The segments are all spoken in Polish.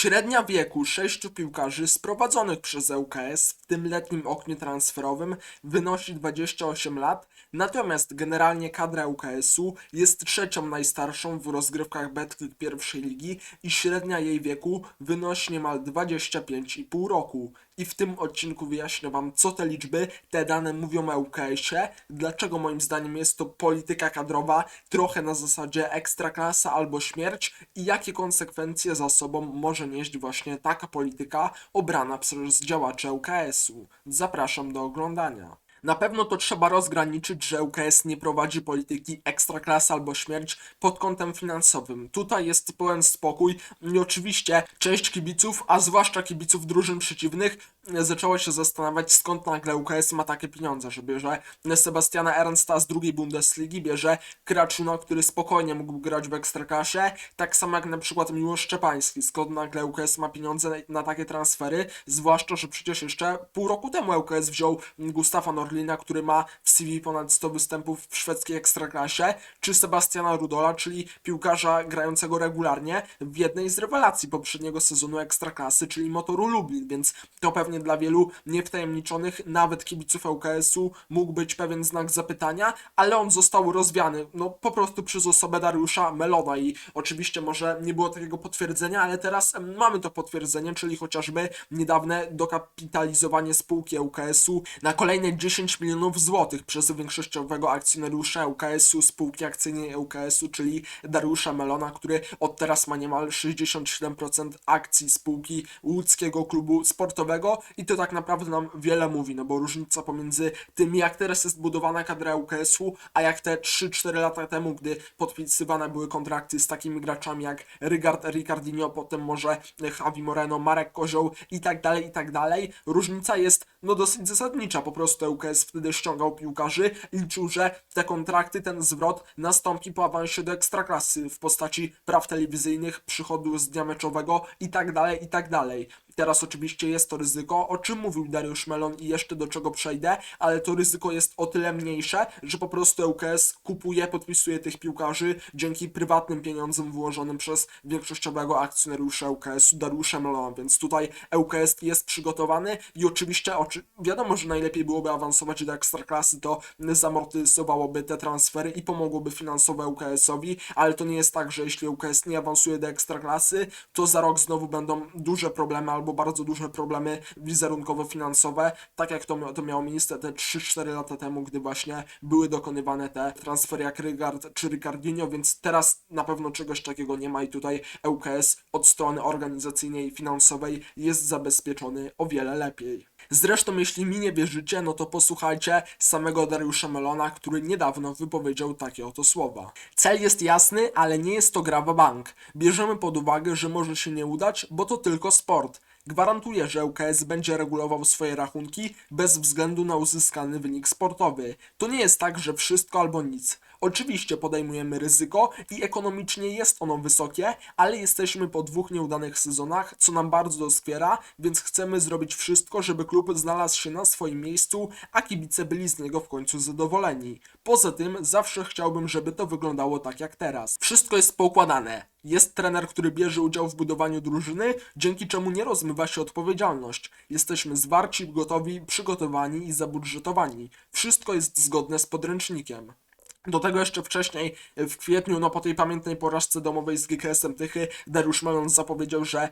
Średnia wieku sześciu piłkarzy sprowadzonych przez ŁKS w tym letnim oknie transferowym wynosi 28 lat, natomiast generalnie kadra ŁKS-u jest trzecią najstarszą w rozgrywkach Betclic pierwszej ligi i średnia jej wieku wynosi niemal 25,5 roku. I w tym odcinku wyjaśnię Wam, co te liczby, te dane mówią o ŁKS-ie, dlaczego moim zdaniem jest to polityka kadrowa, trochę na zasadzie ekstraklasa albo śmierć i jakie konsekwencje za sobą może nieść właśnie taka polityka obrana przez działaczy ŁKS-u. Zapraszam do oglądania. Na pewno to trzeba rozgraniczyć, że ŁKS nie prowadzi polityki ekstraklasa albo śmierć pod kątem finansowym. Tutaj jest pełen spokój i oczywiście część kibiców, a zwłaszcza kibiców drużyn przeciwnych, zaczęła się zastanawiać skąd nagle ŁKS ma takie pieniądze, że bierze Sebastiana Ernsta z drugiej Bundesligi, bierze Kraczuna, który spokojnie mógł grać w Ekstraklasie, tak samo jak na przykład Miłosz Szczepański, skąd nagle ŁKS ma pieniądze na, takie transfery, zwłaszcza, że przecież jeszcze pół roku temu ŁKS wziął Gustafa Norlina, który ma w CV ponad 100 występów w szwedzkiej Ekstraklasie, czy Sebastiana Rudola, czyli piłkarza grającego regularnie w jednej z rewelacji poprzedniego sezonu Ekstraklasy, czyli Motoru Lublin, więc to pewnie dla wielu niewtajemniczonych, nawet kibiców ŁKS-u, mógł być pewien znak zapytania, ale on został rozwiany, no po prostu przez osobę Dariusza Melona. I oczywiście może nie było takiego potwierdzenia, ale teraz mamy to potwierdzenie, czyli chociażby niedawne dokapitalizowanie spółki ŁKS-u na kolejne 10 milionów złotych przez większościowego akcjonariusza ŁKS-u, spółki akcyjnej ŁKS-u, czyli Dariusza Melona, który od teraz ma niemal 67% akcji spółki łódzkiego klubu sportowego i to tak naprawdę nam wiele mówi, no bo różnica pomiędzy tym, jak teraz jest budowana kadra ŁKS-u, a jak te 3-4 lata temu, gdy podpisywane były kontrakty z takimi graczami jak Rigard Ricardinho, potem może Javi Moreno, Marek Kozioł i tak dalej, i tak dalej. Różnica jest no dosyć zasadnicza, po prostu ŁKS wtedy ściągał piłkarzy, liczył, że te kontrakty, ten zwrot nastąpi po awansie do ekstraklasy w postaci praw telewizyjnych, przychodu z dnia meczowego i tak dalej, i tak dalej. Teraz oczywiście jest to ryzyko, o czym mówił Dariusz Melon i jeszcze do czego przejdę, ale to ryzyko jest o tyle mniejsze, że po prostu ŁKS kupuje, podpisuje tych piłkarzy dzięki prywatnym pieniądzom włożonym przez większościowego akcjonariusza ŁKS-u Dariusza Melona, więc tutaj ŁKS jest przygotowany i oczywiście oczy... wiadomo, że najlepiej byłoby awansować do ekstraklasy, to zamortyzowałoby te transfery i pomogłoby finansowo ŁKS-owi, ale to nie jest tak, że jeśli ŁKS nie awansuje do ekstraklasy, to za rok znowu będą duże problemy albo bardzo duże problemy wizerunkowo-finansowe, tak jak to, to miało miejsce te 3-4 lata temu, gdy właśnie były dokonywane te transfery jak Rygard czy Ricardinho, więc teraz na pewno czegoś takiego nie ma i tutaj ŁKS od strony organizacyjnej i finansowej jest zabezpieczony o wiele lepiej. Zresztą jeśli mi nie wierzycie, no to posłuchajcie samego Dariusza Melona, który niedawno wypowiedział takie oto słowa. Cel jest jasny, ale nie jest to gra w bank. Bierzemy pod uwagę, że może się nie udać, bo to tylko sport. Gwarantuję, że ŁKS będzie regulował swoje rachunki bez względu na uzyskany wynik sportowy. To nie jest tak, że wszystko albo nic. Oczywiście podejmujemy ryzyko i ekonomicznie jest ono wysokie, ale jesteśmy po dwóch nieudanych sezonach, co nam bardzo doskwiera, więc chcemy zrobić wszystko, żeby klub znalazł się na swoim miejscu, a kibice byli z niego w końcu zadowoleni. Poza tym zawsze chciałbym, żeby to wyglądało tak jak teraz. Wszystko jest poukładane. Jest trener, który bierze udział w budowaniu drużyny, dzięki czemu nie rozmywa się odpowiedzialność. Jesteśmy zwarci, gotowi, przygotowani i zabudżetowani. Wszystko jest zgodne z podręcznikiem. Do tego jeszcze wcześniej, w kwietniu, no po tej pamiętnej porażce domowej z GKS-em Tychy, Dariusz Melon zapowiedział, że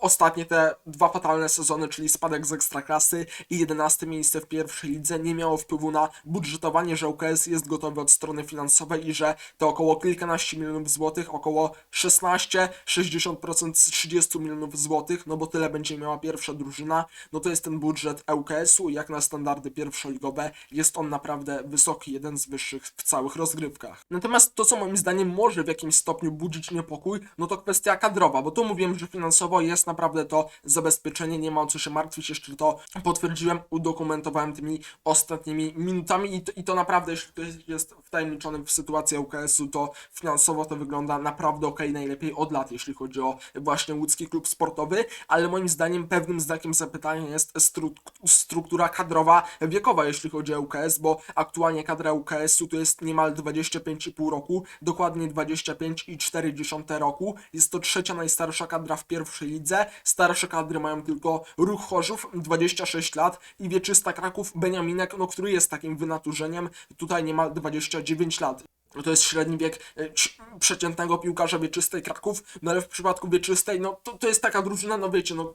ostatnie te dwa fatalne sezony, czyli spadek z ekstraklasy i 11 miejsce w pierwszej lidze nie miało wpływu na budżetowanie, że UKS jest gotowy od strony finansowej i że to około kilkanaście milionów złotych, około 16-60% z 30 milionów złotych, no bo tyle będzie miała pierwsza drużyna, no to jest ten budżet ŁKS-u i jak na standardy pierwszoligowe jest on naprawdę wysoki, jeden z wyższych w całych rozgrywkach. Natomiast to, co moim zdaniem może w jakimś stopniu budzić niepokój, no to kwestia kadrowa, bo tu mówiłem, że finansowo jest naprawdę to zabezpieczenie, nie ma o co się martwić, jeszcze to potwierdziłem, udokumentowałem tymi ostatnimi minutami i to, i to naprawdę, jeśli ktoś jest wtajemniczony w sytuację UKS-u, to finansowo to wygląda naprawdę ok, najlepiej od lat, jeśli chodzi o właśnie łódzki klub sportowy, ale moim zdaniem pewnym znakiem zapytania jest stru struktura kadrowa wiekowa, jeśli chodzi o UKS, bo aktualnie kadra UKS-u to jest niemal 25,5 roku, dokładnie 25,4 roku, jest to trzecia najstarsza kadra w pierwszej lidze, Starsze kadry mają tylko Ruch Chorzów, 26 lat i Wieczysta Kraków, Beniaminek, no który jest takim wynaturzeniem, tutaj nie ma 29 lat. To jest średni wiek e, przeciętnego piłkarza wieczystej Kraków, no ale w przypadku wieczystej, no to, to jest taka drużyna, no wiecie, no,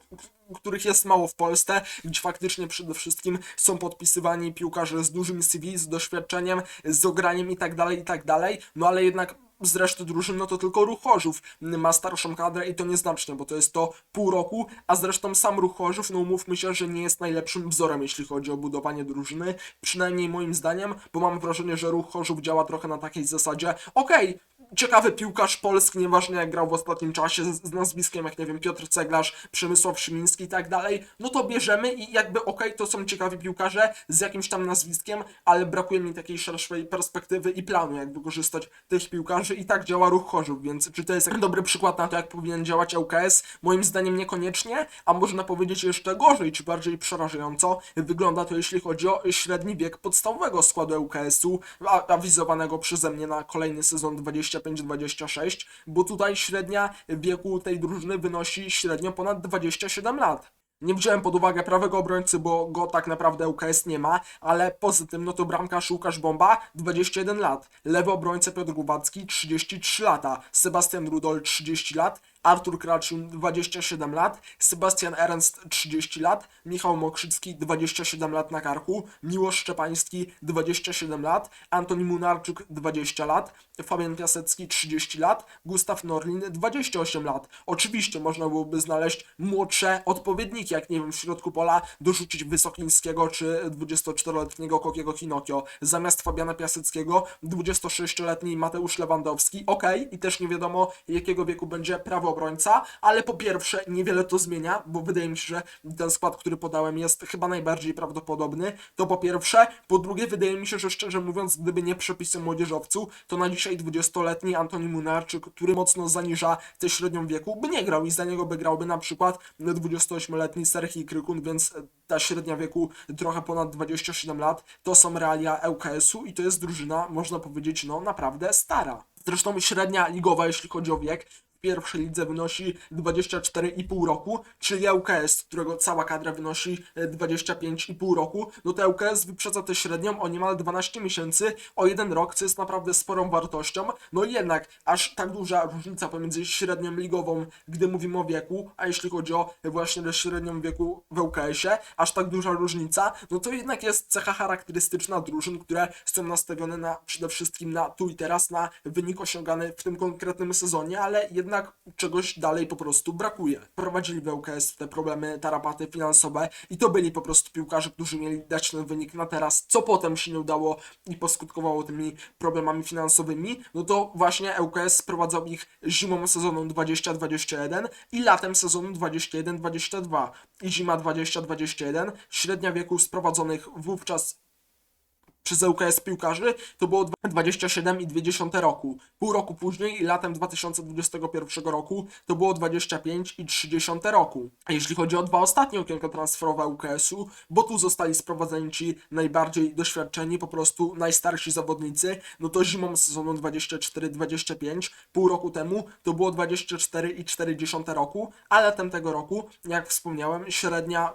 których jest mało w Polsce, gdzie faktycznie przede wszystkim są podpisywani piłkarze z dużym CV, z doświadczeniem, z ograniem i tak dalej, i tak dalej, no ale jednak z reszty drużyn, no to tylko Ruch Chorzów ma starszą kadrę i to nieznacznie, bo to jest to pół roku, a zresztą sam Ruch Chorzów, no umówmy się, że nie jest najlepszym wzorem, jeśli chodzi o budowanie drużyny, przynajmniej moim zdaniem, bo mam wrażenie, że Ruch Chorzów działa trochę na takiej zasadzie, okej, ciekawy piłkarz polski, nieważne jak grał w ostatnim czasie, z, z nazwiskiem jak, nie wiem, Piotr Ceglarz, Przemysław Szymiński i tak dalej, no to bierzemy i jakby okej, to są ciekawi piłkarze z jakimś tam nazwiskiem, ale brakuje mi takiej szerszej perspektywy i planu, jak wykorzystać tych piłkarzy i tak działa Ruch Chorzów, więc czy to jest dobry przykład na to, jak powinien działać ŁKS? Moim zdaniem niekoniecznie, a można powiedzieć jeszcze gorzej, czy bardziej przerażająco wygląda to, jeśli chodzi o średni wiek podstawowego składu ŁKS-u, awizowanego przeze mnie na kolejny sezon 25-26, bo tutaj średnia wieku tej drużyny wynosi średnio ponad 27 lat. Nie wziąłem pod uwagę prawego obrońcy, bo go tak naprawdę UKS nie ma, ale poza tym no to bramkarz Łukasz Bomba 21 lat, lewy obrońca Piotr Gubacki 33 lata, Sebastian Rudol 30 lat, Artur Kraczun 27 lat, Sebastian Ernst 30 lat, Michał Mokrzycki 27 lat na karku, Miłosz Szczepański 27 lat, Antoni Munarczyk 20 lat, Fabian Piasecki 30 lat, Gustaw Norlin 28 lat. Oczywiście można byłoby znaleźć młodsze odpowiedniki, jak nie wiem, w środku pola dorzucić Wysokińskiego czy 24-letniego Kokiego Hinokio. Zamiast Fabiana Piaseckiego 26-letni Mateusz Lewandowski. Okej, i też nie wiadomo jakiego wieku będzie prawy obrońca, ale po pierwsze niewiele to zmienia, bo wydaje mi się, że ten skład, który podałem jest chyba najbardziej prawdopodobny. To po pierwsze. Po drugie wydaje mi się, że szczerze mówiąc, gdyby nie przepisy młodzieżowców, to na dzisiaj 20-letni Antoni Munarczyk, który mocno zaniża tę średnią wieku, by nie grał i za niego by grałby na przykład 28-letni Serhii Krykun, więc ta średnia wieku trochę ponad 27 lat, to są realia ŁKS-u i to jest drużyna, można powiedzieć, no naprawdę stara. Zresztą średnia ligowa, jeśli chodzi o wiek, pierwszej lidze wynosi 24,5 roku, czyli ŁKS, którego cała kadra wynosi e, 25,5 roku, no to ŁKS wyprzedza tę średnią o niemal 12 miesięcy, o jeden rok, co jest naprawdę sporą wartością. No i jednak aż tak duża różnica pomiędzy średnią ligową, gdy mówimy o wieku, a jeśli chodzi o właśnie średnią wieku w ŁKS-ie, aż tak duża różnica, no to jednak jest cecha charakterystyczna drużyn, które są nastawione na przede wszystkim na tu i teraz, na wynik osiągany w tym konkretnym sezonie, ale jednak czegoś dalej po prostu brakuje. Prowadzili w ŁKS te problemy, tarapaty finansowe i to byli po prostu piłkarze, którzy mieli dać ten wynik na teraz, co potem się nie udało i poskutkowało tymi problemami finansowymi, no to właśnie ŁKS sprowadzał ich zimą sezonu 2021 i latem sezonu 21-22 i zima 2021, średnia wieku sprowadzonych wówczas przez ŁKS piłkarzy to było 27,2 roku. Pół roku później, latem 2021 roku, to było 25,3 roku. A jeśli chodzi o dwa ostatnie okienka transferowe ŁKS-u, bo tu zostali sprowadzeni ci najbardziej doświadczeni, po prostu najstarsi zawodnicy, no to zimą sezonu 24-25, pół roku temu, to było 24,4 roku, a latem tego roku, jak wspomniałem, średnia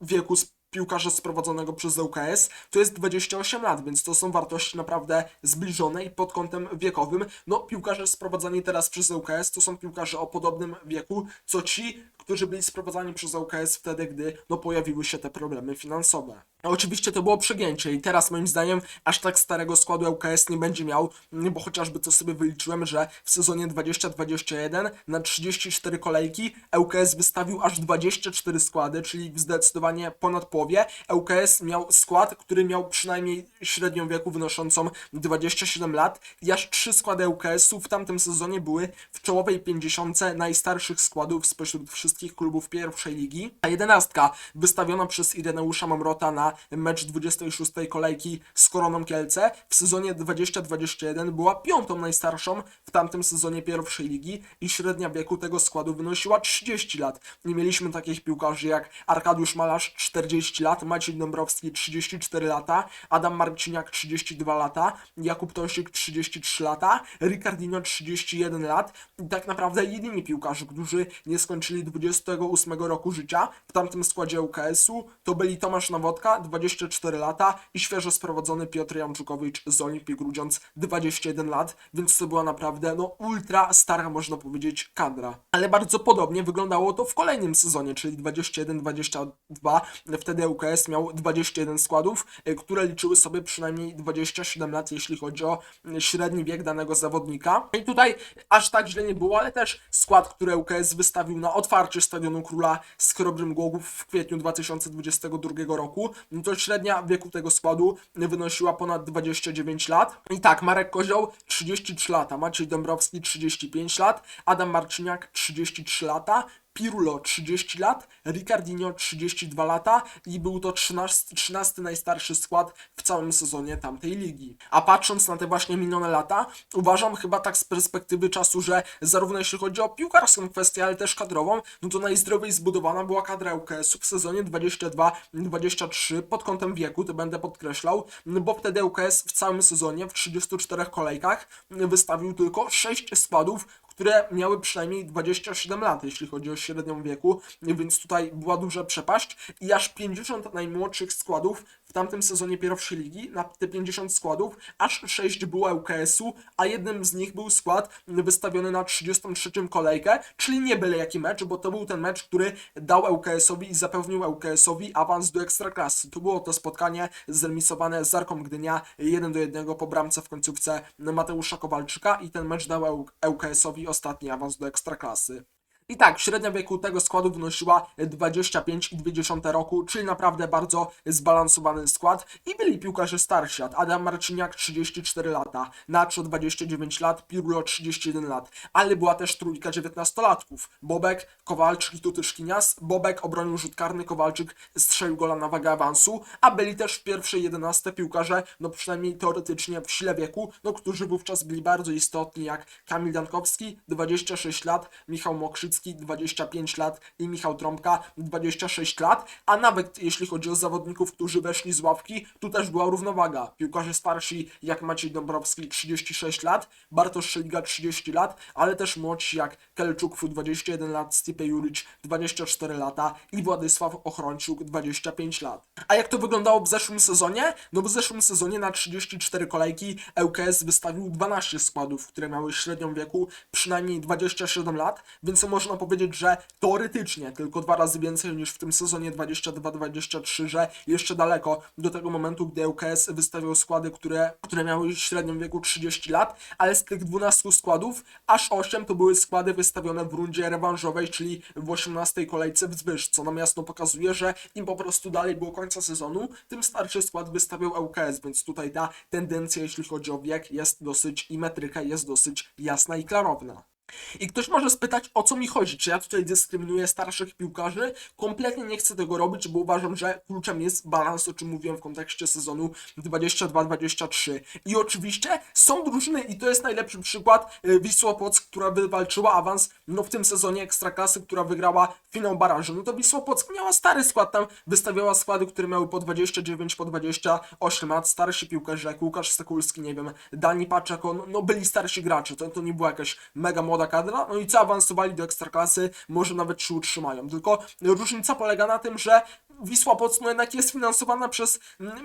wieku piłkarza sprowadzonego przez ŁKS to jest 28 lat, więc to są wartości naprawdę zbliżone i pod kątem wiekowym, no piłkarze sprowadzani teraz przez ŁKS to są piłkarze o podobnym wieku, co ci, którzy byli sprowadzani przez ŁKS wtedy, gdy no pojawiły się te problemy finansowe. A Oczywiście to było przegięcie i teraz moim zdaniem aż tak starego składu ŁKS nie będzie miał, mm, bo chociażby to sobie wyliczyłem, że w sezonie 2021 na 34 kolejki ŁKS wystawił aż 24 składy, czyli zdecydowanie ponad połowie. ŁKS miał skład, który miał przynajmniej średnią wieku wynoszącą 27 lat i aż 3 składy ŁKS-u w tamtym sezonie były w czołowej 50 najstarszych składów spośród wszystkich klubów pierwszej ligi, a jedenastka wystawiona przez Ireneusza Mamrota na mecz 26 kolejki z Koroną Kielce. W sezonie 2021 była piątą najstarszą w tamtym sezonie pierwszej ligi i średnia wieku tego składu wynosiła 30 lat. Nie mieliśmy takich piłkarzy jak Arkadiusz Malarz 40 lat, Maciej Dąbrowski 34 lata, Adam Marciniak 32 lata, Jakub Tosik 33 lata, Ricardinho 31 lat i tak naprawdę jedyni piłkarze, którzy nie skończyli 28 roku życia w tamtym składzie UKS-u to byli Tomasz Nowodka 24 lata i świeżo sprowadzony Piotr Janczukowicz z Olimpii Grudziądz 21 lat, więc to była naprawdę no ultra stara można powiedzieć kadra. Ale bardzo podobnie wyglądało to w kolejnym sezonie, czyli 21-22. Wtedy UKS miał 21 składów, y, które liczyły sobie przynajmniej 27 lat, jeśli chodzi o y, średni wiek danego zawodnika. I tutaj aż tak źle nie było, ale też skład, który UKS wystawił na otwarcie Stadionu Króla z Chrobrym Głogów w kwietniu 2022 roku, no to średnia wieku tego składu wynosiła ponad 29 lat. I tak, Marek Kozioł 33 lata, Maciej Dąbrowski 35 lat, Adam Marciniak 33 lata, Pirulo 30 lat, Ricardinho 32 lata i był to 13, 13 najstarszy skład w całym sezonie tamtej ligi. A patrząc na te właśnie minione lata, uważam chyba tak z perspektywy czasu, że zarówno jeśli chodzi o piłkarską kwestię, ale też kadrową, no to najzdrowiej zbudowana była kadra UKS-u w sezonie 22-23 pod kątem wieku, to będę podkreślał, bo wtedy UKS w całym sezonie w 34 kolejkach wystawił tylko 6 składów, które miały przynajmniej 27 lat, jeśli chodzi o średnią wieku, więc tutaj była duża przepaść i aż 50 najmłodszych składów w tamtym sezonie pierwszej ligi, na te 50 składów, aż 6 było UKS-u, a jednym z nich był skład wystawiony na 33 kolejkę, czyli nie byle jaki mecz, bo to był ten mecz, który dał UKS-owi i zapewnił UKS-owi awans do Ekstraklasy. To było to spotkanie zremisowane z Arką Gdynia 1 do 1 po bramce w końcówce Mateusza Kowalczyka i ten mecz dał UKS-owi ostatni awans do Ekstraklasy. I tak, średnia wieku tego składu wynosiła 25,2 roku, czyli naprawdę bardzo zbalansowany skład. I byli piłkarze starsi, Adam Marciniak 34 lata, Nacho 29 lat, Pirulo 31 lat, ale była też trójka 19-latków. Bobek, Kowalczyk i Tutyszkinias. Bobek obronił rzut karny, Kowalczyk strzelił gola na wagę awansu, a byli też w pierwszej 11 piłkarze, no przynajmniej teoretycznie w sile wieku, no którzy wówczas byli bardzo istotni, jak Kamil Dankowski 26 lat, Michał Mokrzycki 25 lat i Michał Trąbka 26 lat, a nawet jeśli chodzi o zawodników, którzy weszli z ławki, tu też była równowaga. Piłkarze starsi jak Maciej Dąbrowski 36 lat, Bartosz Szeliga 30 lat, ale też młodsi jak Kelczuk 21 lat, Stipe Juric 24 lata i Władysław Ochrończuk 25 lat. A jak to wyglądało w zeszłym sezonie? No w zeszłym sezonie na 34 kolejki ŁKS wystawił 12 składów, które miały średnią wieku przynajmniej 27 lat, więc można powiedzieć, że teoretycznie tylko dwa razy więcej niż w tym sezonie 22-23, że jeszcze daleko do tego momentu, gdy ŁKS wystawiał składy, które, które miały średnią wieku 30 lat, ale z tych 12 składów aż 8 to były składy wystawione w rundzie rewanżowej, czyli w 18 kolejce w Zbysz, co nam jasno pokazuje, że im po prostu dalej było końca sezonu, tym starszy skład wystawiał ŁKS, więc tutaj ta tendencja, jeśli chodzi o wiek, jest dosyć i metryka jest dosyć jasna i klarowna. I ktoś może spytać, o co mi chodzi, czy ja tutaj dyskryminuję starszych piłkarzy? Kompletnie nie chcę tego robić, bo uważam, że kluczem jest balans, o czym mówiłem w kontekście sezonu 22-23. I oczywiście są drużyny, i to jest najlepszy przykład, y, Wisła Płock, która wywalczyła awans no, w tym sezonie Ekstraklasy, która wygrała finał barażu. No to Wisła Płock miała stary skład, tam wystawiała składy, które miały po 29, po 28 lat, starsi piłkarze, jak Łukasz Stekulski, nie wiem, Dani Paczek, no, no byli starsi gracze, to, to nie była jakaś mega młoda kadra, no i co awansowali do Ekstraklasy, może nawet się utrzymają. Tylko różnica polega na tym, że Wisła Płock jednak jest finansowana przez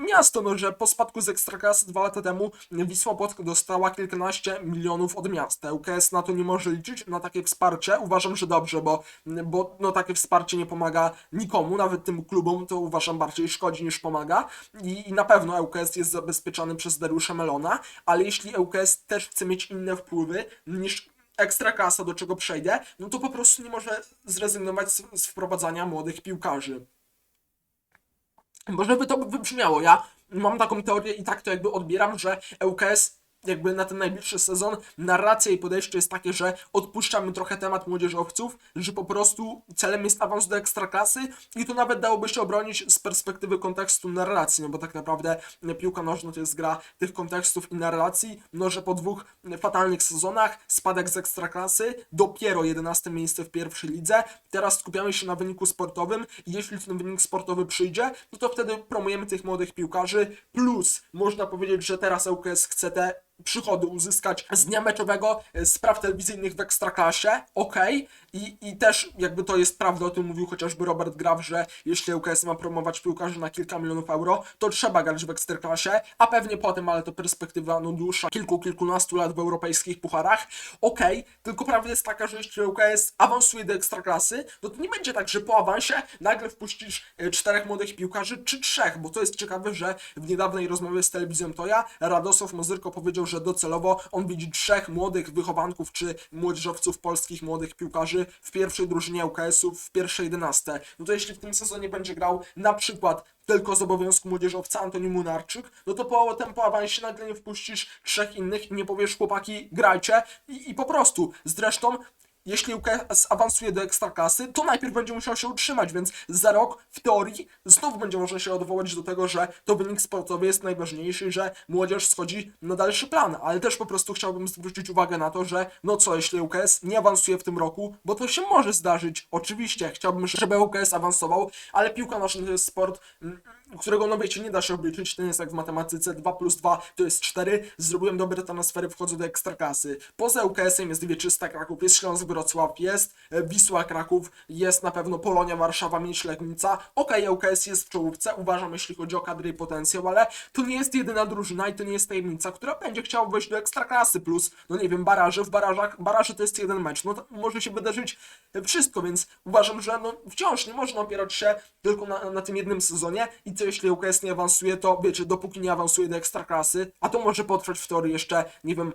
miasto, no że po spadku z Ekstraklasy dwa lata temu Wisła Płock dostała kilkanaście milionów od miasta. UKS na to nie może liczyć, na takie wsparcie. Uważam, że dobrze, bo, bo no, takie wsparcie nie pomaga nikomu, nawet tym klubom to uważam bardziej szkodzi niż pomaga i, i na pewno ŁKS jest zabezpieczany przez Dariusza Melona, ale jeśli ŁKS też chce mieć inne wpływy niż ekstra kasa, do czego przejdę, no to po prostu nie może zrezygnować z, z wprowadzania młodych piłkarzy. Bo żeby to wybrzmiało, ja mam taką teorię i tak to jakby odbieram, że ŁKS jakby na ten najbliższy sezon. Narracja i podejście jest takie, że odpuszczamy trochę temat młodzieżowców, że po prostu celem jest awans do ekstraklasy i to nawet dałoby się obronić z perspektywy kontekstu narracji, no bo tak naprawdę piłka nożna to jest gra tych kontekstów i narracji, no że po dwóch fatalnych sezonach spadek z ekstraklasy, dopiero 11 miejsce w pierwszej lidze, teraz skupiamy się na wyniku sportowym jeśli ten wynik sportowy przyjdzie, no to wtedy promujemy tych młodych piłkarzy, plus można powiedzieć, że teraz ŁKS chce te przychody uzyskać z dnia meczowego, e, z praw telewizyjnych w Ekstraklasie, okej, I, i też jakby to jest prawda, o tym mówił chociażby Robert Graf, że jeśli ŁKS ma promować piłkarzy na kilka milionów euro, to trzeba grać w Ekstraklasie, a pewnie potem, ale to perspektywa no dłuższa, kilku, kilkunastu lat w europejskich pucharach, okej, tylko prawda jest taka, że jeśli ŁKS awansuje do Ekstraklasy, no to nie będzie tak, że po awansie nagle wpuścisz e, czterech młodych piłkarzy, czy trzech, bo to jest ciekawe, że w niedawnej rozmowie z telewizją Toja Radosław Mozyrko powiedział, że docelowo on widzi trzech młodych wychowanków czy młodzieżowców polskich młodych piłkarzy w pierwszej drużynie UKS-u w pierwszej 11. No to jeśli w tym sezonie będzie grał na przykład tylko z obowiązku młodzieżowca Antoni Munarczyk, no to po tym po awansie nagle nie wpuścisz trzech innych i nie powiesz chłopaki grajcie i, i po prostu. Zresztą jeśli UKS awansuje do ekstraklasy, to najpierw będzie musiał się utrzymać, więc za rok w teorii znów będzie można się odwołać do tego, że to wynik sportowy jest najważniejszy, że młodzież schodzi na dalszy plan, ale też po prostu chciałbym zwrócić uwagę na to, że no co, jeśli UKS nie awansuje w tym roku, bo to się może zdarzyć, oczywiście, chciałbym, żeby UKS awansował, ale piłka nożna to jest sport, mm, którego no wiecie, nie da się obliczyć, to jest jak w matematyce, 2 plus 2 to jest 4, zrobiłem dobre transfery, wchodzę do ekstraklasy. Poza UKS-em jest Wieczysta Kraków, jest Śląsk Wrocław, jest e, Wisła Kraków, jest na pewno Polonia Warszawa, Miedź Legnica. Okej, UKS jest w czołówce, uważam, jeśli chodzi o kadrę i potencjał, ale to nie jest jedyna drużyna i to nie jest tajemnica, która będzie chciała wejść do ekstraklasy, plus, no nie wiem, baraże, w barażach, baraże to jest jeden mecz, no może się wydarzyć wszystko, więc uważam, że no wciąż nie można opierać się tylko na, na tym jednym sezonie i co jeśli UKS nie awansuje, to wiecie, dopóki nie awansuje do ekstraklasy, a to może potrwać w teorii jeszcze, nie wiem,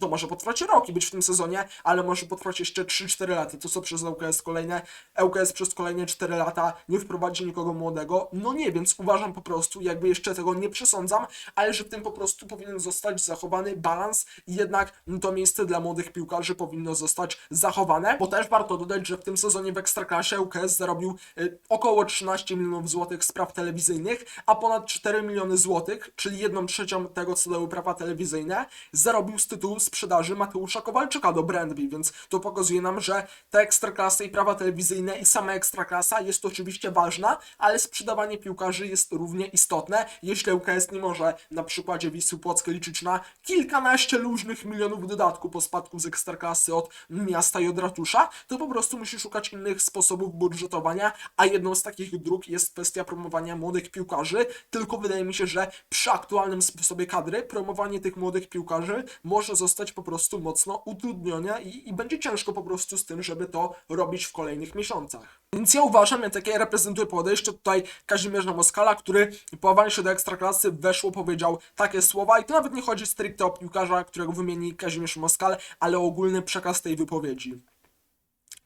to może potrwać rok i być w tym sezonie, ale może potrwać jeszcze 3-4 lata. To co przez ŁKS kolejne, ŁKS przez kolejne 4 lata nie wprowadzi nikogo młodego? No nie, więc uważam po prostu, jakby jeszcze tego nie przesądzam, ale że w tym po prostu powinien zostać zachowany balans i jednak to miejsce dla młodych piłkarzy powinno zostać zachowane, bo też warto dodać, że w tym sezonie w Ekstraklasie ŁKS zarobił y, około 13 milionów złotych z praw telewizyjnych, a ponad 4 miliony złotych, czyli 1 trzecią tego, co dały prawa telewizyjne, zarobił z tytułu sprzedaży Mateusza Kowalczyka do Brandby, więc to pokazuje nam, że te ekstraklasy i prawa telewizyjne i sama ekstraklasa jest oczywiście ważna, ale sprzedawanie piłkarzy jest równie istotne. Jeśli UKS nie może na przykładzie Wisły Płockiej liczyć na kilkanaście luźnych milionów dodatku po spadku z ekstraklasy od miasta i od ratusza, to po prostu musi szukać innych sposobów budżetowania, a jedną z takich dróg jest kwestia promowania młodych piłkarzy, tylko wydaje mi się, że przy aktualnym sposobie kadry promowanie tych młodych piłkarzy może zostać po prostu mocno utrudnione i, i będzie ciężko po prostu z tym, żeby to robić w kolejnych miesiącach. Więc ja uważam, ja takie reprezentuję podejście tutaj Kazimierza Moskala, który po awansie do ekstraklasy weszło, powiedział takie słowa i to nawet nie chodzi stricte o piłkarza, którego wymieni Kazimierz Moskal, ale o ogólny przekaz tej wypowiedzi.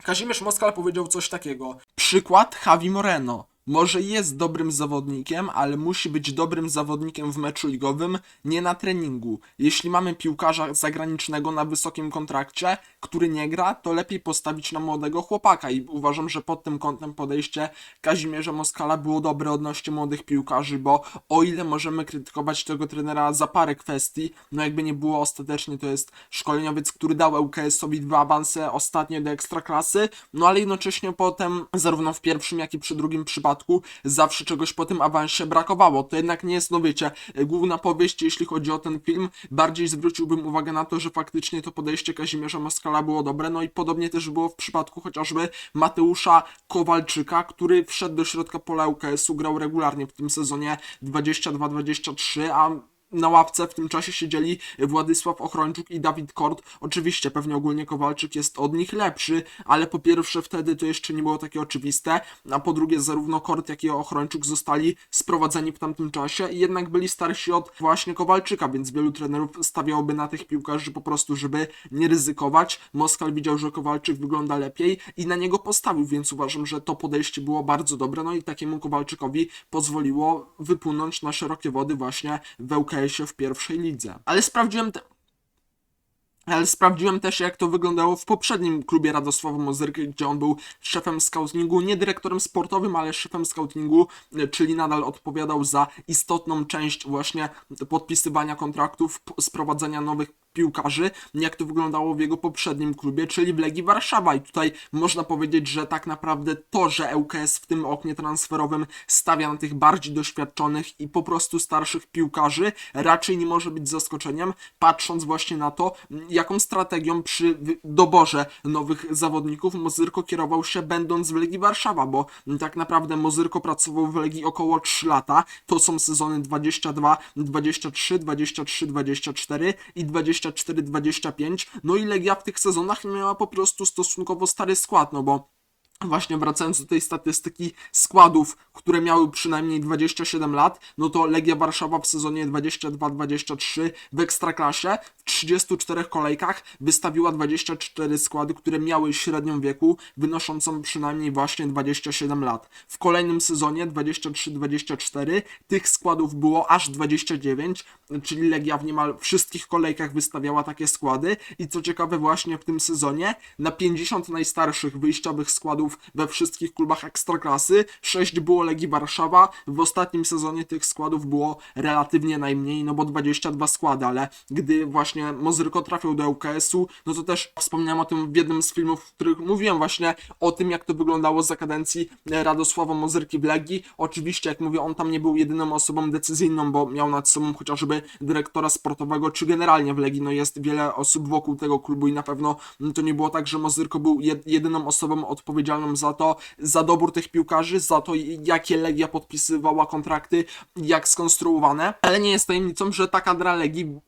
Kazimierz Moskal powiedział coś takiego. Przykład Javi Moreno. Może jest dobrym zawodnikiem, ale musi być dobrym zawodnikiem w meczu ligowym, nie na treningu. Jeśli mamy piłkarza zagranicznego na wysokim kontrakcie, który nie gra, to lepiej postawić na młodego chłopaka i uważam, że pod tym kątem podejście Kazimierza Moskala było dobre odnośnie młodych piłkarzy, bo o ile możemy krytykować tego trenera za parę kwestii, no jakby nie było ostatecznie to jest szkoleniowiec, który dał ŁKS-owi dwa awanse ostatnio do ekstraklasy, no ale jednocześnie potem zarówno w pierwszym, jak i przy drugim przypadku zawsze czegoś po tym awansie brakowało. To jednak nie jest, no wiecie, główna powieść, jeśli chodzi o ten film. Bardziej zwróciłbym uwagę na to, że faktycznie to podejście Kazimierza Moskala było dobre, no i podobnie też było w przypadku chociażby Mateusza Kowalczyka, który wszedł do środka pola UKS-u, grał regularnie w tym sezonie 22-23, a na ławce w tym czasie siedzieli Władysław Ochrończuk i Dawid Kort. Oczywiście, pewnie ogólnie Kowalczyk jest od nich lepszy, ale po pierwsze wtedy to jeszcze nie było takie oczywiste, a po drugie zarówno Kort, jak i Ochrończuk zostali sprowadzeni w tamtym czasie i jednak byli starsi od właśnie Kowalczyka, więc wielu trenerów stawiałoby na tych piłkarzy po prostu, żeby nie ryzykować. Moskal widział, że Kowalczyk wygląda lepiej i na niego postawił, więc uważam, że to podejście było bardzo dobre, no i takiemu Kowalczykowi pozwoliło wypłynąć na szerokie wody właśnie w ŁKS-ie w pierwszej lidze. Ale sprawdziłem te... Ale sprawdziłem też, jak to wyglądało w poprzednim klubie Radosława Mozyrki, gdzie on był szefem scoutingu, nie dyrektorem sportowym, ale szefem scoutingu, czyli nadal odpowiadał za istotną część właśnie podpisywania kontraktów, sprowadzania nowych piłkarzy, jak to wyglądało w jego poprzednim klubie, czyli w Legii Warszawa. I tutaj można powiedzieć, że tak naprawdę to, że ŁKS w tym oknie transferowym stawia na tych bardziej doświadczonych i po prostu starszych piłkarzy, raczej nie może być zaskoczeniem, patrząc właśnie na to, jaką strategią przy doborze nowych zawodników Mozyrko kierował się będąc w Legii Warszawa, bo tak naprawdę Mozyrko pracował w Legii około 3 lata. To są sezony 22, 23, 23, 24 i 24, 25. No i Legia w tych sezonach miała po prostu stosunkowo stary skład, no bo Właśnie wracając do tej statystyki składów, które miały przynajmniej 27 lat, no to Legia Warszawa w sezonie 22-23 w Ekstraklasie 34 kolejkach wystawiła 24 składy, które miały średnią wieku wynoszącą przynajmniej właśnie 27 lat. W kolejnym sezonie 23-24 tych składów było aż 29, czyli Legia w niemal wszystkich kolejkach wystawiała takie składy i co ciekawe właśnie w tym sezonie na 50 najstarszych wyjściowych składów we wszystkich klubach Ekstraklasy 6 było Legii Warszawa, w ostatnim sezonie tych składów było relatywnie najmniej, no bo 22 składy, ale gdy właśnie Mozyrko trafił do ŁKS-u, no to też wspomniałem o tym w jednym z filmów, w których mówiłem właśnie o tym, jak to wyglądało za kadencji e, Radosława Mozyrki w Legii. Oczywiście, jak mówię, on tam nie był jedyną osobą decyzyjną, bo miał nad sobą chociażby dyrektora sportowego, czy generalnie w Legii, no jest wiele osób wokół tego klubu i na pewno mm, to nie było tak, że Mozyrko był jed- jedyną osobą odpowiedzialną za to, za dobór tych piłkarzy, za to, jakie Legia podpisywała kontrakty, jak skonstruowane, ale nie jest tajemnicą, że ta kadra Legii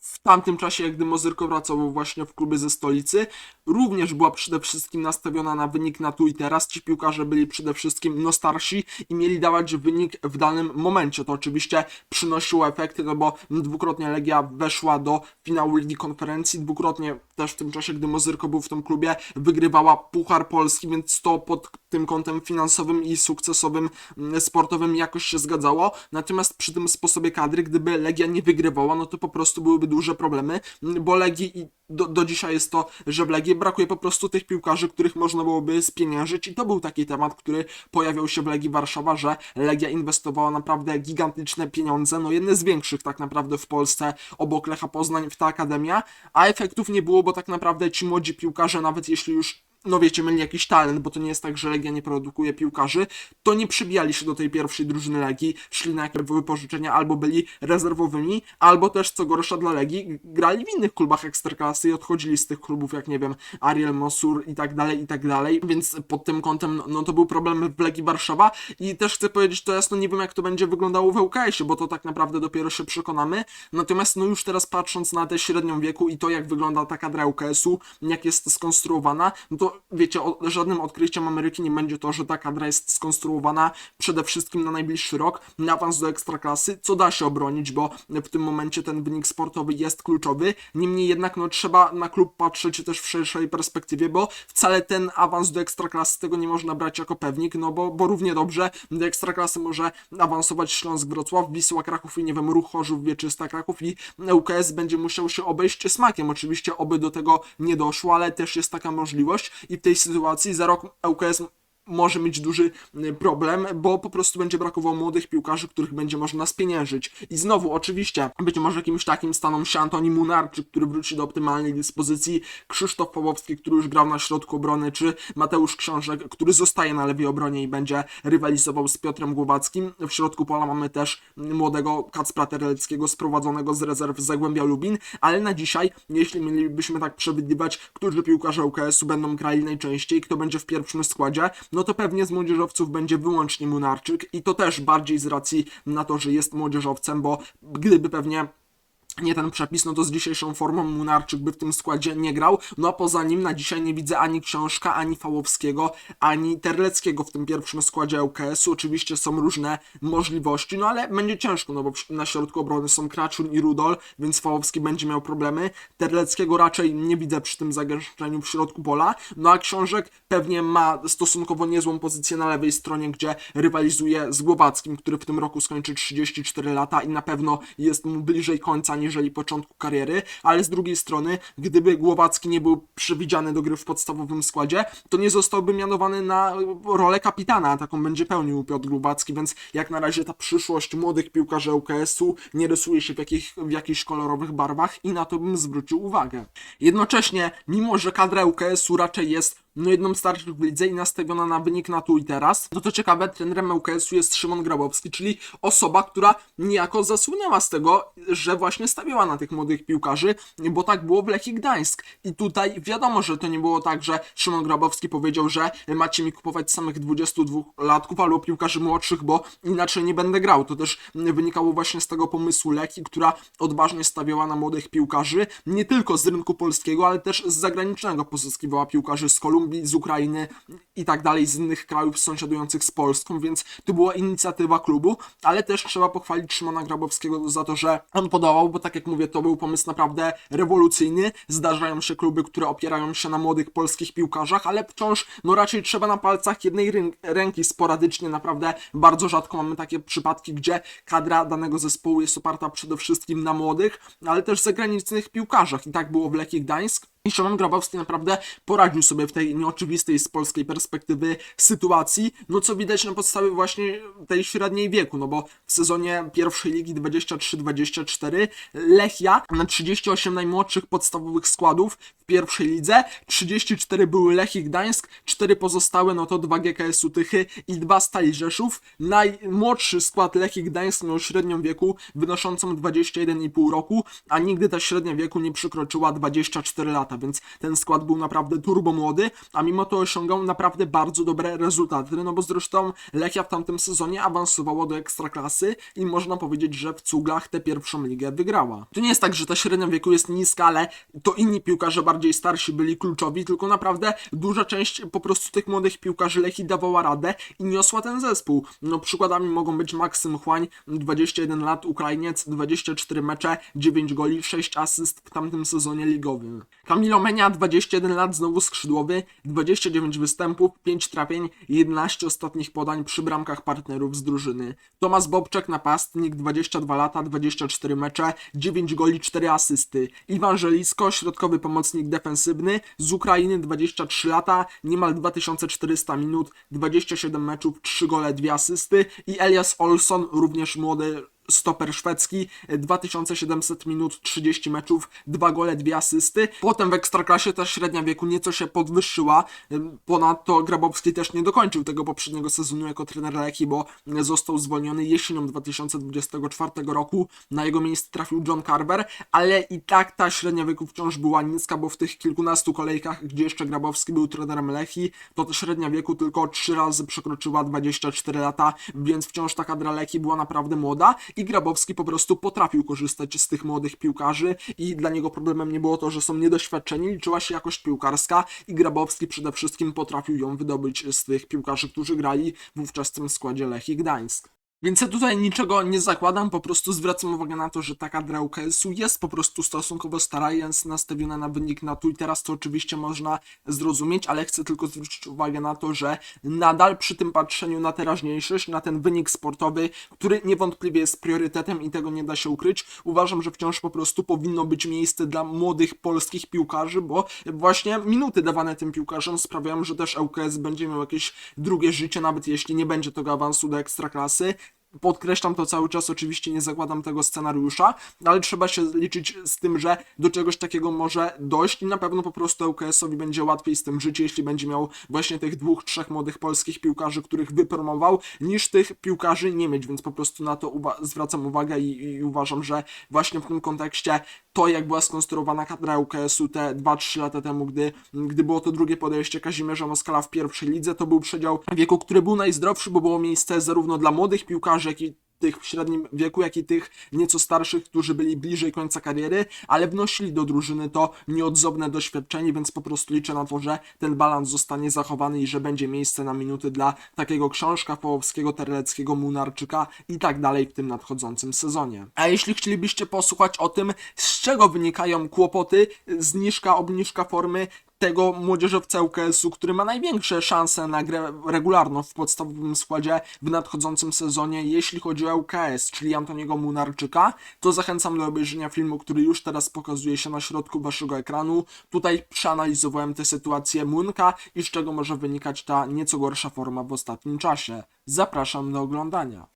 w tamtym czasie, gdy Mozyrko pracował właśnie w klubie ze stolicy, również była przede wszystkim nastawiona na wynik na tu i teraz. Ci piłkarze byli przede wszystkim no starsi i mieli dawać wynik w danym momencie. To oczywiście przynosiło efekty, no bo dwukrotnie Legia weszła do finału Ligi Konferencji, dwukrotnie też w tym czasie, gdy Mozyrko był w tym klubie, wygrywała Puchar Polski, więc to pod tym kątem finansowym i sukcesowym, mm, sportowym jakoś się zgadzało. Natomiast przy tym sposobie kadry, gdyby Legia nie wygrywała, no to po prostu byłyby duże problemy, bo Legii i do, do dzisiaj jest to, że w Legii brakuje po prostu tych piłkarzy, których można byłoby spieniężyć. I to był taki temat, który pojawiał się w Legii Warszawa, że Legia inwestowała naprawdę gigantyczne pieniądze, no jedne z większych tak naprawdę w Polsce, obok Lecha Poznań w ta akademia, a efektów nie było, bo tak naprawdę ci młodzi piłkarze, nawet jeśli już no wiecie, mieli jakiś talent, bo to nie jest tak, że Legia nie produkuje piłkarzy, to nie przybijali się do tej pierwszej drużyny Legii, szli na jakieś wypożyczenia, albo byli rezerwowymi, albo też, co gorsza dla Legii, grali w innych klubach Ekstraklasy i odchodzili z tych klubów, jak nie wiem, Ariel Mosur i tak dalej, i tak dalej, więc pod tym kątem, no, no to był problem w Legii Warszawa i też chcę powiedzieć to jasno, nie wiem jak to będzie wyglądało w ŁKS-ie, bo to tak naprawdę dopiero się przekonamy, natomiast no już teraz patrząc na tę średnią wieku i to, jak wygląda ta kadra ŁKS-u, jak jest skonstruowana, no to wiecie, o, żadnym odkryciem Ameryki nie będzie to, że ta kadra jest skonstruowana przede wszystkim na najbliższy rok, na awans do ekstraklasy, co da się obronić, bo w tym momencie ten wynik sportowy jest kluczowy. Niemniej jednak no, trzeba na klub patrzeć też w szerszej perspektywie, bo wcale ten awans do ekstraklasy tego nie można brać jako pewnik, no bo, bo równie dobrze do ekstraklasy może awansować Śląsk Wrocław, Wisła Kraków i nie wiem, Ruch Chorzów, Wieczysta Kraków i ŁKS będzie musiał się obejść smakiem. Oczywiście oby do tego nie doszło, ale też jest taka możliwość i w tej sytuacji za rok ŁKS może mieć duży y, problem, bo po prostu będzie brakowało młodych piłkarzy, których będzie można spieniężyć. I znowu, oczywiście, być może kimś takim staną się Antoni Munarczyk, który wróci do optymalnej dyspozycji, Krzysztof Pawłowski, który już grał na środku obrony, czy Mateusz Książek, który zostaje na lewej obronie i będzie rywalizował z Piotrem Głowackim. W środku pola mamy też młodego Kacpra Terleckiego sprowadzonego z rezerw Zagłębia Lubin, ale na dzisiaj, jeśli mielibyśmy tak przewidywać, którzy piłkarze UKS-u będą grali najczęściej, kto będzie w pierwszym składzie, no to pewnie z młodzieżowców będzie wyłącznie Munarczyk i to też bardziej z racji na to, że jest młodzieżowcem, bo gdyby pewnie nie ten przepis, no to z dzisiejszą formą Munarczyk by w tym składzie nie grał. No a poza nim na dzisiaj nie widzę ani Książka, ani Fałowskiego, ani Terleckiego w tym pierwszym składzie ŁKS-u. Oczywiście są różne możliwości, no ale będzie ciężko, no bo na środku obrony są Kraczun i Rudol, więc Fałowski będzie miał problemy. Terleckiego raczej nie widzę przy tym zagęszczeniu w środku pola. No a Książek pewnie ma stosunkowo niezłą pozycję na lewej stronie, gdzie rywalizuje z Głowackim, który w tym roku skończy 34 lata i na pewno jest mu bliżej końca niż poniżeli początku kariery, ale z drugiej strony, gdyby Głowacki nie był przewidziany do gry w podstawowym składzie, to nie zostałby mianowany na rolę kapitana, taką będzie pełnił Piotr Głowacki, więc jak na razie ta przyszłość młodych piłkarzy UKS-u nie rysuje się w, jakich, w jakichś kolorowych barwach i na to bym zwrócił uwagę. Jednocześnie, mimo że kadra UKS-u raczej jest no jedną z starszych w i nastawiona na wynik na tu i teraz, to co ciekawe, trenerem UKS-u jest Szymon Grabowski, czyli osoba, która niejako zasłynęła z tego, że właśnie stawiała na tych młodych piłkarzy, bo tak było w Lechii Gdańsk. I tutaj wiadomo, że to nie było tak, że Szymon Grabowski powiedział, że macie mi kupować samych 22-latków albo piłkarzy młodszych, bo inaczej nie będę grał. To też wynikało właśnie z tego pomysłu Lechii, która odważnie stawiała na młodych piłkarzy, nie tylko z rynku polskiego, ale też z zagranicznego pozyskiwała piłkarzy z Kolumbii, z Ukrainy i tak dalej, z innych krajów sąsiadujących z Polską, więc to była inicjatywa klubu, ale też trzeba pochwalić Szymona Grabowskiego za to, że on podawał, bo tak jak mówię, to był pomysł naprawdę rewolucyjny. Zdarzają się kluby, które opierają się na młodych polskich piłkarzach, ale wciąż, no raczej trzeba na palcach jednej ręki sporadycznie, naprawdę bardzo rzadko mamy takie przypadki, gdzie kadra danego zespołu jest oparta przede wszystkim na młodych, ale też zagranicznych piłkarzach i tak było w Lechii Gdańsk. I Szymon Grabowski naprawdę poradził sobie w tej nieoczywistej z polskiej perspektywy sytuacji, no co widać na podstawie właśnie tej średniej wieku, no bo w sezonie pierwszej ligi 23-24 Lechia na 38 najmłodszych podstawowych składów w pierwszej lidze, 34 były Lechii Gdańsk, 4 pozostałe no to 2 GKS-u Tychy i 2 Stali Rzeszów. Najmłodszy skład Lechii Gdańsk miał średnią wieku wynoszącą 21,5 roku, a nigdy ta średnia wieku nie przekroczyła 24 lata, więc ten skład był naprawdę turbo młody, a mimo to osiągał naprawdę bardzo dobre rezultaty, no bo zresztą Lechia w tamtym sezonie awansowała do Ekstraklasy i można powiedzieć, że w cuglach tę pierwszą ligę wygrała. To nie jest tak, że ta średnia wieku jest niska, ale to inni piłkarze bardziej starsi byli kluczowi, tylko naprawdę duża część po prostu tych młodych piłkarzy Lechii dawała radę i niosła ten zespół. No przykładami mogą być Maksym Chłań, 21 lat, Ukrainiec, 24 mecze, 9 goli, 6 asyst w tamtym sezonie ligowym. Kamilo Menia, 21 lat, znowu skrzydłowy, 29 występów, 5 trafień, 11 ostatnich podań przy bramkach partnerów z drużyny. Tomasz Bobczek, napastnik, 22 lata, 24 mecze, 9 goli, 4 asysty. Iwan Żelisko, środkowy pomocnik defensywny, z Ukrainy, 23 lata, niemal 2400 minut, 27 meczów, 3 gole, 2 asysty i Elias Olson, również młody stoper szwedzki, 2700 minut, 30 meczów, 2 gole, 2 asysty. Potem w Ekstraklasie ta średnia wieku nieco się podwyższyła. Ponadto Grabowski też nie dokończył tego poprzedniego sezonu jako trener Leki, bo został zwolniony jesienią 2024 roku. Na jego miejsce trafił John Carver, ale i tak ta średnia wieku wciąż była niska, bo w tych kilkunastu kolejkach, gdzie jeszcze Grabowski był trenerem Lechi, to ta średnia wieku tylko 3 razy przekroczyła 24 lata, więc wciąż ta kadra Leki była naprawdę młoda i Grabowski po prostu potrafił korzystać z tych młodych piłkarzy i dla niego problemem nie było to, że są niedoświadczeni, liczyła się jakość piłkarska i Grabowski przede wszystkim potrafił ją wydobyć z tych piłkarzy, którzy grali wówczas w tym składzie Lechii Gdańsk. Więc ja tutaj niczego nie zakładam, po prostu zwracam uwagę na to, że ta kadra UKS-u jest po prostu stosunkowo stara, jest nastawiona na wynik na tu i teraz, to oczywiście można zrozumieć, ale chcę tylko zwrócić uwagę na to, że nadal przy tym patrzeniu na teraźniejszość, na ten wynik sportowy, który niewątpliwie jest priorytetem i tego nie da się ukryć, uważam, że wciąż po prostu powinno być miejsce dla młodych polskich piłkarzy, bo właśnie minuty dawane tym piłkarzom sprawiają, że też ŁKS będzie miał jakieś drugie życie, nawet jeśli nie będzie tego awansu do ekstraklasy. Podkreślam to cały czas, oczywiście nie zakładam tego scenariusza, ale trzeba się liczyć z tym, że do czegoś takiego może dojść i na pewno po prostu ŁKS-owi będzie łatwiej z tym żyć, jeśli będzie miał właśnie tych dwóch, trzech młodych polskich piłkarzy, których wypromował, niż tych piłkarzy nie mieć, więc po prostu na to uwa- zwracam uwagę i, i uważam, że właśnie w tym kontekście to, jak była skonstruowana kadra ŁKS-u te 2-3 lata temu, gdy, gdy było to drugie podejście Kazimierza Moskala w pierwszej lidze, to był przedział wieku, który był najzdrowszy, bo było miejsce zarówno dla młodych piłkarzy, jak i tych w średnim wieku, jak i tych nieco starszych, którzy byli bliżej końca kariery, ale wnosili do drużyny to nieodzowne doświadczenie, więc po prostu liczę na to, że ten balans zostanie zachowany i że będzie miejsce na minuty dla takiego książka Połowskiego, Terleckiego, Munarczyka i tak dalej w tym nadchodzącym sezonie. A jeśli chcielibyście posłuchać o tym, z czego wynikają kłopoty, zniżka, obniżka formy tego młodzieżowca UKS-u, który ma największe szanse na grę regularną w podstawowym składzie w nadchodzącym sezonie, jeśli chodzi o UKS, czyli Antoniego Munarczyka, to zachęcam do obejrzenia filmu, który już teraz pokazuje się na środku waszego ekranu. Tutaj przeanalizowałem tę sytuację Munka i z czego może wynikać ta nieco gorsza forma w ostatnim czasie. Zapraszam do oglądania.